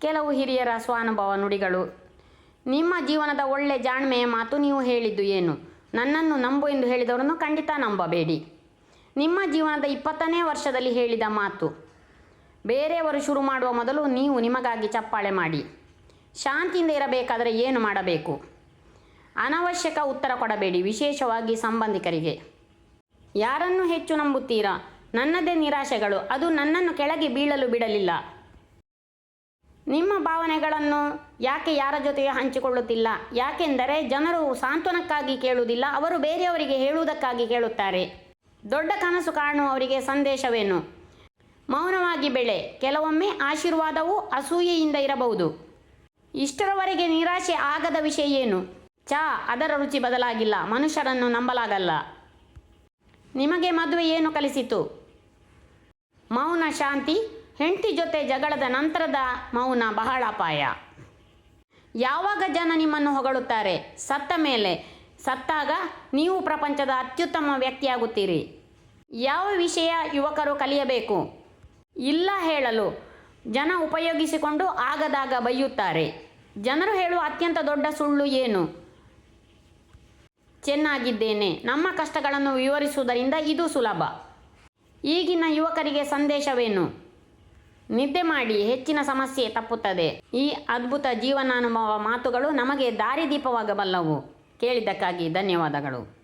ಕೆಲವು ಹಿರಿಯರ ಸ್ವಾನುಭವ ನುಡಿಗಳು. ನಿಮ್ಮ ಜೀವನದ ಒಳ್ಳೆ ಜಾಣ್ಮೆಯ ಮಾತು ನೀವು ಹೇಳಿದ್ದು ಏನು? ನನ್ನನ್ನು ನಂಬು ಎಂದು ಹೇಳಿದವರನ್ನು ಖಂಡಿತ ನಂಬಬೇಡಿ. ನಿಮ್ಮ ಜೀವನದ ಇಪ್ಪತ್ತನೇ ವರ್ಷದಲ್ಲಿ ಹೇಳಿದ ಮಾತು. ಬೇರೆಯವರು ಶುರು ಮಾಡುವ ಮೊದಲು ನೀವು ನಿಮಗಾಗಿ ಚಪ್ಪಾಳೆ ಮಾಡಿ. ಶಾಂತಿಯಿಂದ ಇರಬೇಕಾದರೆ ಏನು ಮಾಡಬೇಕು? ಅನವಶ್ಯಕ ಉತ್ತರ ಕೊಡಬೇಡಿ, ವಿಶೇಷವಾಗಿ ಸಂಬಂಧಿಕರಿಗೆ. ಯಾರನ್ನು ಹೆಚ್ಚು ನಂಬುತ್ತೀರಾ? ನನ್ನದೇ ನಿರಾಶೆಗಳು. ಅದು ನನ್ನನ್ನು ಕೆಳಗೆ ಬೀಳಲು ಬಿಡಲಿಲ್ಲ. ನಿಮ್ಮ ಭಾವನೆಗಳನ್ನು ಯಾಕೆ ಯಾರ ಜೊತೆಗೆ ಹಂಚಿಕೊಳ್ಳುತ್ತಿಲ್ಲ? ಯಾಕೆಂದರೆ ಜನರು ಸಾಂತ್ವನಕ್ಕಾಗಿ ಕೇಳುವುದಿಲ್ಲ, ಅವರು ಬೇರೆಯವರಿಗೆ ಹೇಳುವುದಕ್ಕಾಗಿ ಕೇಳುತ್ತಾರೆ. ದೊಡ್ಡ ಕನಸು ಕಾಣುವವರಿಗೆ ಸಂದೇಶವೇನು? ಮೌನವಾಗಿ ಬೆಳೆ, ಕೆಲವೊಮ್ಮೆ ಆಶೀರ್ವಾದವು ಅಸೂಯೆಯಿಂದ ಇರಬಹುದು. ಇಷ್ಟರವರೆಗೆ ನಿರಾಶೆ ಆಗದ ವಿಷಯ ಏನು? ಚಾ ಅದರ ರುಚಿ ಬದಲಾಗಿಲ್ಲ, ಮನುಷ್ಯರನ್ನು ನಂಬಲಾಗಲ್ಲ. ನಿಮಗೆ ಮದುವೆ ಏನು ಕಲಿಸಿತು? ಮೌನ ಶಾಂತಿ ಹೆಂಡತಿ ಜೊತೆ ಜಗಳದ ನಂತರದ ಮೌನ ಬಹಳ ಅಪಾಯ. ಯಾವಾಗ ಜನ ನಿಮ್ಮನ್ನು ಹೊಗಳುತ್ತಾರೆ? ಸತ್ತ ಮೇಲೆ. ಸತ್ತಾಗ ನೀವು ಪ್ರಪಂಚದ ಅತ್ಯುತ್ತಮ ವ್ಯಕ್ತಿಯಾಗುತ್ತೀರಿ. ಯಾವ ವಿಷಯ ಯುವಕರು ಕಲಿಯಬೇಕು? ಇಲ್ಲ ಹೇಳಲು. ಜನ ಉಪಯೋಗಿಸಿಕೊಂಡು ಆಗದಾಗ ಬೈಯುತ್ತಾರೆ ಜನರು ಹೇಳುವ ಅತ್ಯಂತ ದೊಡ್ಡ ಸುಳ್ಳು ಏನು? ಚೆನ್ನಾಗಿದ್ದೇನೆ. ನಮ್ಮ ಕಷ್ಟಗಳನ್ನು ವಿವರಿಸುವುದರಿಂದ ಇದು ಸುಲಭ. ಈಗಿನ ಯುವಕರಿಗೆ ಸಂದೇಶವೇನು? ನಿದ್ದೆ ಮಾಡಿ ಹೆಚ್ಚಿನ ಸಮಸ್ಯೆ ತಪ್ಪುತ್ತದೆ. ಈ ಅದ್ಭುತ ಜೀವನಾನುಭವ ಮಾತುಗಳು ನಮಗೆ ದಾರಿದೀಪವಾಗಬಲ್ಲವು. ಕೇಳಿದ್ದಕ್ಕಾಗಿ ಧನ್ಯವಾದಗಳು.